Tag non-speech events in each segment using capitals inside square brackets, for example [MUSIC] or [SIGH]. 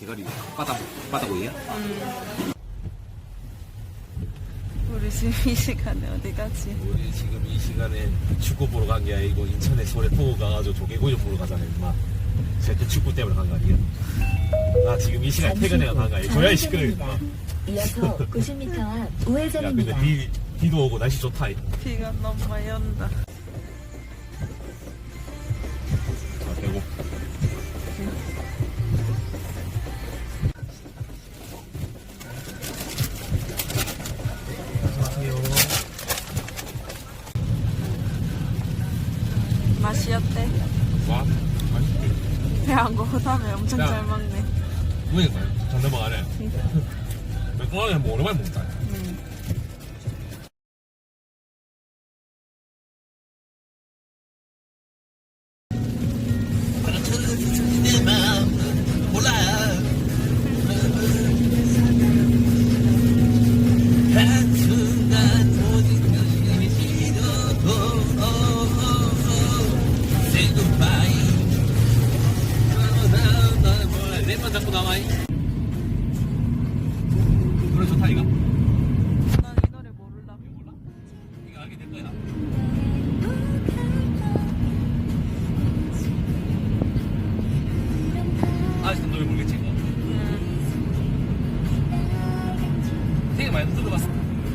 대가리 바다 바다고이야? 우리 지금 이 시간에 어디 가지? 우리 지금 이 시간에 축구 보러 간 게 아니고 인천에 보고 가가지고 조개구이 보러 가잖아 임마 새끼 축구 때문에 간 거 아니야? 나 지금 이 시간에 퇴근해가 간거 아니야? 시끄러워 임마 이어서 90m 앞야 근데 우회전입니다. 비, 비도 오고 날씨 좋다 자 비가 너무 많이 온다. 고프다며 엄청 야. 잘 먹네. 그러니까요 전화방 안에 맥주하게 뭐 오랜만에 먹다 음. 노래 모르겠지 이거 음. 되게 많이 들어봤어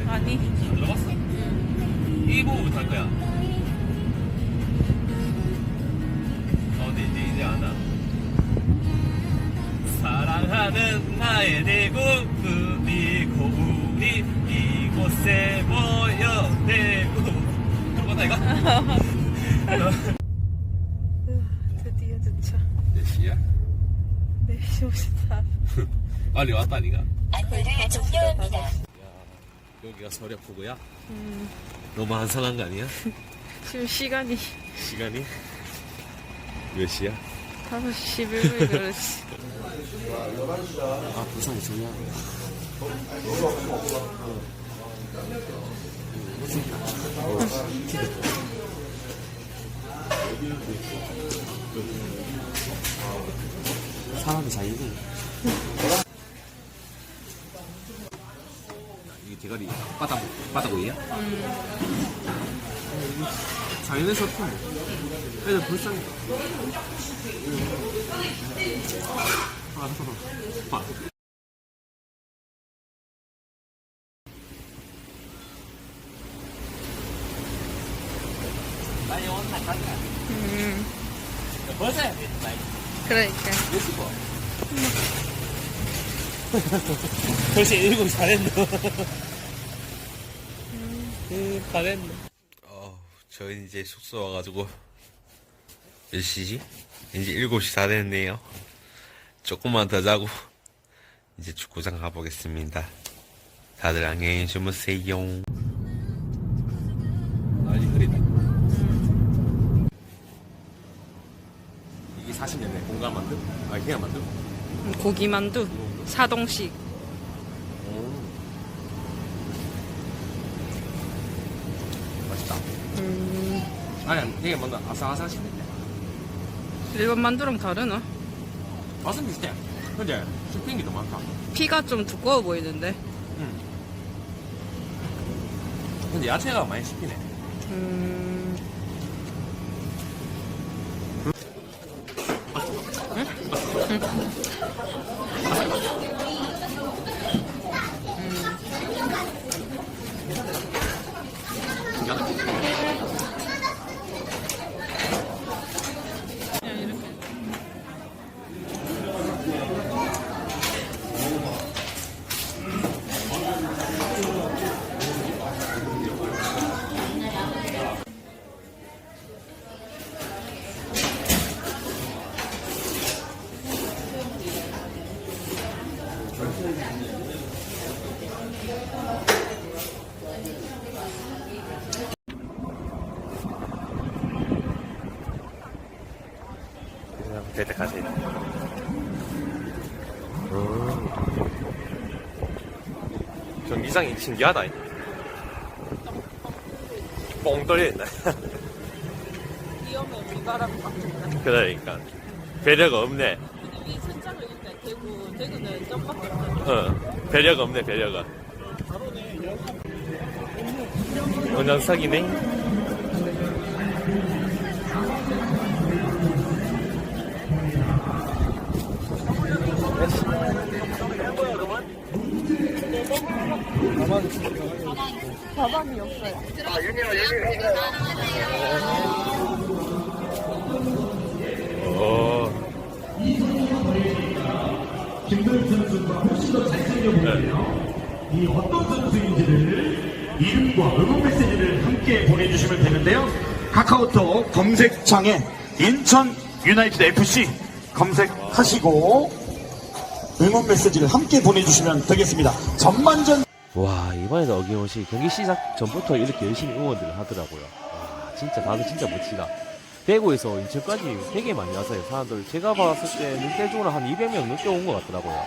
아니. 안 들어봤어? 이 부분부터 할 거야 어 이제 이제 사랑하는 나의 대구 그리고 우리 이곳에 모여 대구 들어봤나 이거? [LAUGHS] 으, 드디어 도착. 몇 시야? 4시 54분. 빨리 왔다 니가 안내를 종료합니다. 야 여기가 서려포구야? 음. 너무 한산한 거 아니야? 지금 시간이 시간이? 몇 시야? 5시 11분이 그렇지. 아 부산이 중요하 사람이 자유네 이게 대가리 바다 바다고이야? 자연에서 품 애들 불쌍해 아, 잠깐만. 봐. 음. 벌써 그러니까. 벌써 일곱 잘했노. 음, 잘했노. 어, 저희 이제 숙소 와가지고 몇 시지? 이제 일곱 시다 됐네요. 조금만 더 자고 이제 축구장 가보겠습니다. 다들 안녕히 주무세요. 날이 흐리다. 이게 40년대 공간 만두? 아, 그냥 만두? 고기 만두. 사동식. 맛있다. 음. 아니, 되게 뭔가 아삭아삭하시네. 일반 만두랑 다르나? 맛은 비슷해. 근데 씹힌 게더 많다. 피가 좀 두꺼워 보이는데. 응. 근데 야채가 많이 씹히네. 음. 될 때까지. 전기장이 신기하다. 뻥 뚫려있네. [LAUGHS] 위험해, 비바람 바뀐다. 그러니까. 배려가 없네. 위 천장을 일단 대구, 대구는 점밖에. 어, 배려가 없네, 배려가. 원장 사기네. 가방이 없어요. 오. 이 어떤 선수인지를 이름과 응원 메시지를 함께 보내주시면 되는데요. 카카오톡 검색창에 인천 유나이티드 FC 검색하시고 응원 메시지를 함께 보내주시면 되겠습니다. 전반전 와 이번에도 어김없이 경기 시작 전부터 이렇게 열심히 응원들을 하더라고요. 와 진짜 다들 진짜 멋지다. 대구에서 인천까지 되게 많이 왔어요 사람들. 제가 봤을 때 눈대중으로 한 200명 넘게 온 것 같더라고요.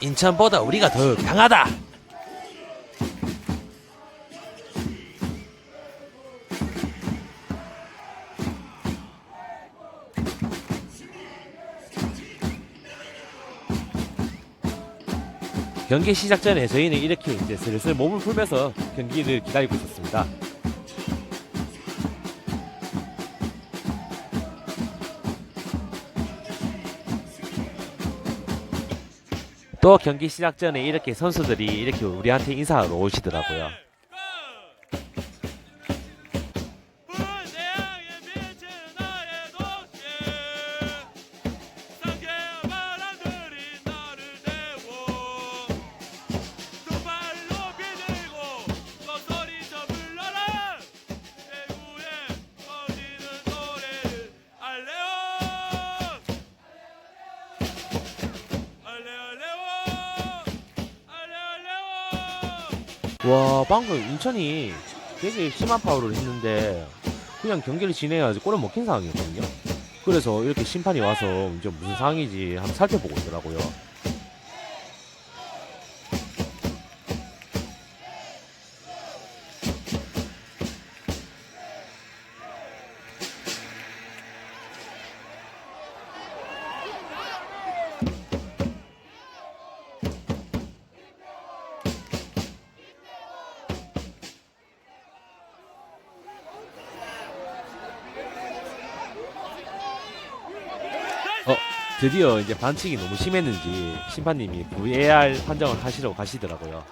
인천보다 우리가 더 강하다. 경기 시작 전에 저희는 이렇게 이제 슬슬 몸을 풀면서 경기를 기다리고 있었습니다. 또 경기 시작 전에 이렇게 선수들이 이렇게 우리한테 인사하러 오시더라고요. 와 방금 인천이 되게 심한 파울을 했는데 그냥 경기를 진행해야지 골을 먹힌 상황이었거든요. 그래서 이렇게 심판이 와서 이제 무슨 상황인지 한번 살펴보고 있더라고요. 드디어 이제 반칙이 너무 심했는지 심판님이 VAR 판정을 하시러 가시더라고요.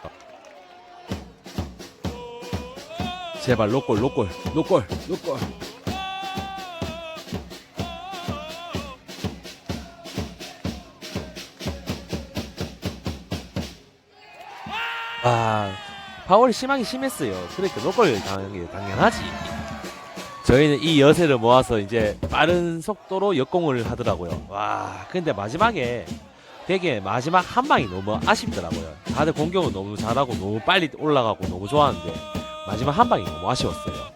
제발 로골 로골 로골 로골. 아 파울이 심하게 심했어요. 그러니까 로골 게 당연하지. 저희는 이 여세를 모아서 이제 빠른 속도로 역공을 하더라고요. 와, 근데 마지막에 되게 마지막 한 방이 너무 아쉽더라고요. 다들 공격은 너무 잘하고 너무 빨리 올라가고 너무 좋아하는데 마지막 한 방이 너무 아쉬웠어요.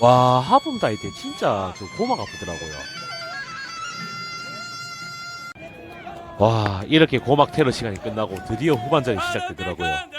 와, 하품 다이 때 진짜 저 고막 아프더라고요. 와, 이렇게 고막 테러 시간이 끝나고 드디어 후반전이 시작되더라고요.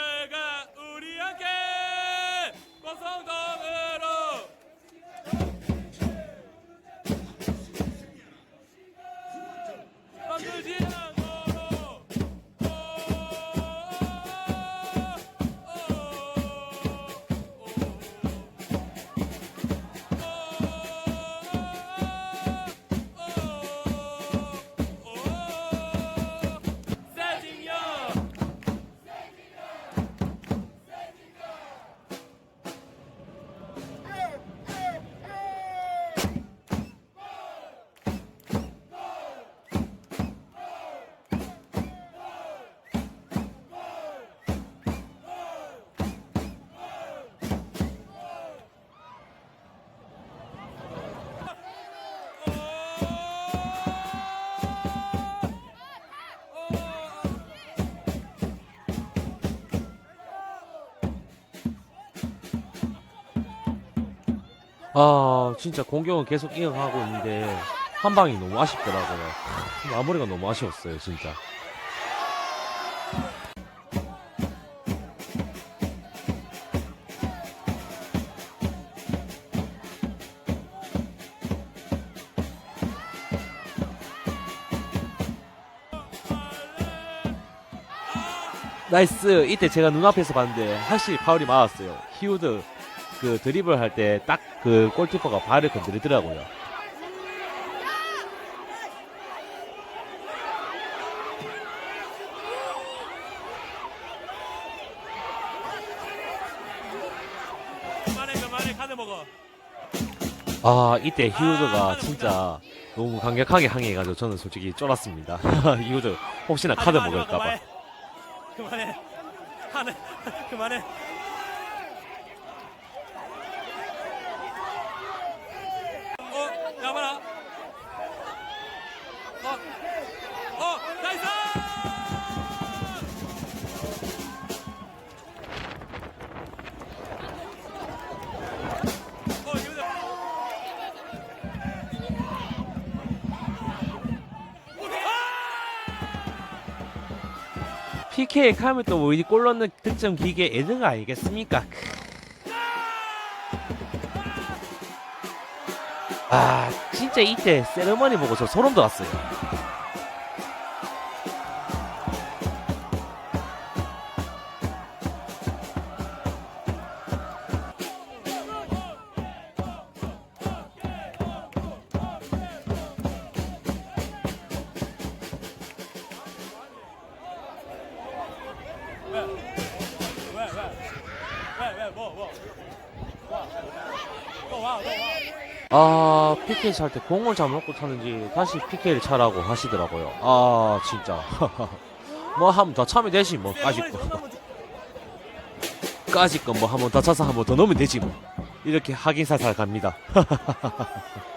아 진짜 공격은 계속 이어가고 있는데 한 방이 너무 아쉽더라고요. 마무리가 너무 아쉬웠어요 진짜. 나이스 이때 제가 눈앞에서 봤는데 확실히 파울이 맞았어요 히우드 그 드리블 할 때 딱 그 골키퍼가 발을 건드리더라고요. 아 이때 히우드가 진짜 너무 강력하게 항의해가지고 저는 솔직히 쫄았습니다. [LAUGHS] 히우드 혹시나 카드 먹을까봐. 그만해 그만해 PK 하면 또 우리 골 넣는 득점 기계 에드가 아니겠습니까? 아 진짜 이때 세레머니 보고 저 소름 돋았어요. 아 PK 찰 때 공을 잘못 놓고 타는지 다시 PK를 차라고 하시더라고요. 아 진짜 [LAUGHS] 뭐한번더 차면 되지 뭐 까짓 거 까짓 거뭐 한번 더 차서 한번 더 넣으면 되지 뭐 이렇게 하긴 살살 갑니다. [LAUGHS]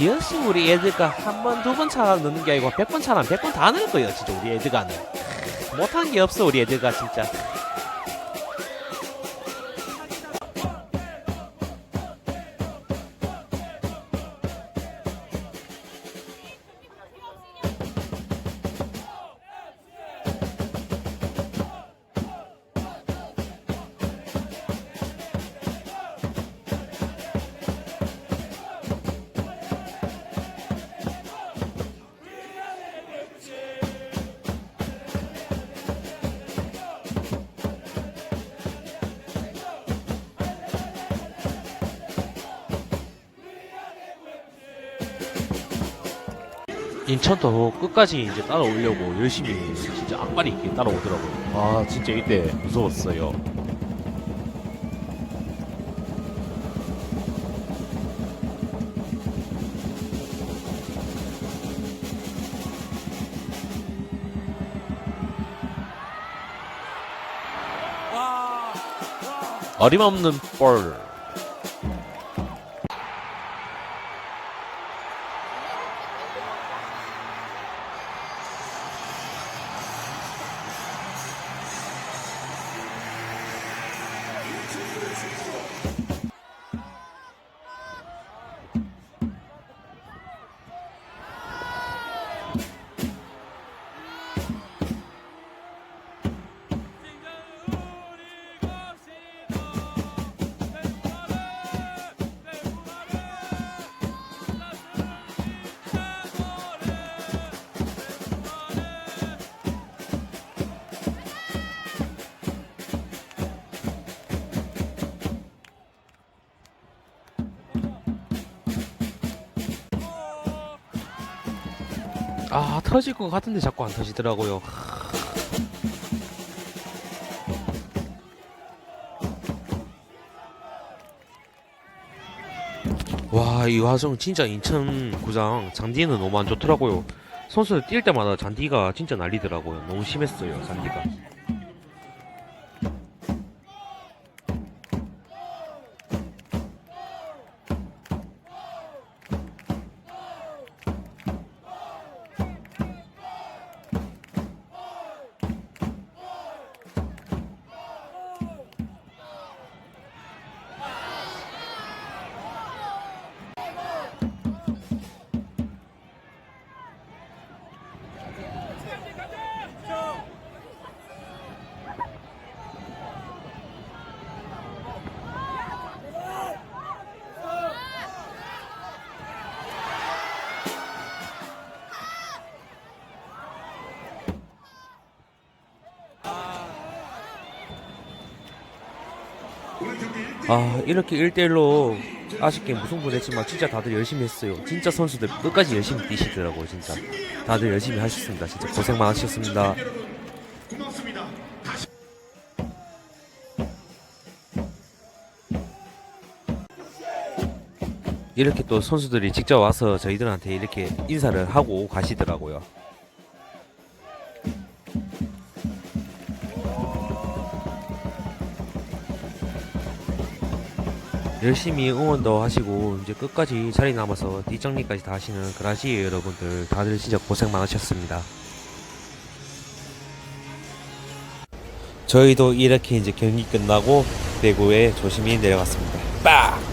역시 우리 애들가 한 번, 두 번 차가 넣는 게 아니고 100번 차라면 100번 다 넣을 거예요, 진짜 우리 애들가는. 못한 게 없어, 우리 애들가 진짜. 인천도 끝까지 이제 따라오려고 열심히 진짜 악발이 있게 따라오더라고요. 아, 진짜 이때 무서웠어요. 어림없는 볼. 아, 터질 것 같은데 자꾸 안 터지더라고요. 와, 이 화성 진짜 인천 구장 잔디는 너무 안 좋더라고요. 선수들 뛸 때마다 잔디가 진짜 날리더라고요. 너무 심했어요, 잔디가. 아 이렇게 1대1로 아쉽게 무승부를 했지만 진짜 다들 열심히 했어요. 진짜 선수들 끝까지 열심히 뛰시더라고요 진짜. 다들 열심히 하셨습니다. 진짜 고생 많으셨습니다. 이렇게 또 선수들이 직접 와서 저희들한테 이렇게 인사를 하고 가시더라고요 열심히 응원도 하시고 이제 끝까지 자리 남아서 뒷정리까지 다 하시는 그라시에 여러분들 다들 진짜 고생 많으셨습니다. 저희도 이렇게 이제 경기 끝나고 대구에 조심히 내려갔습니다. 빡!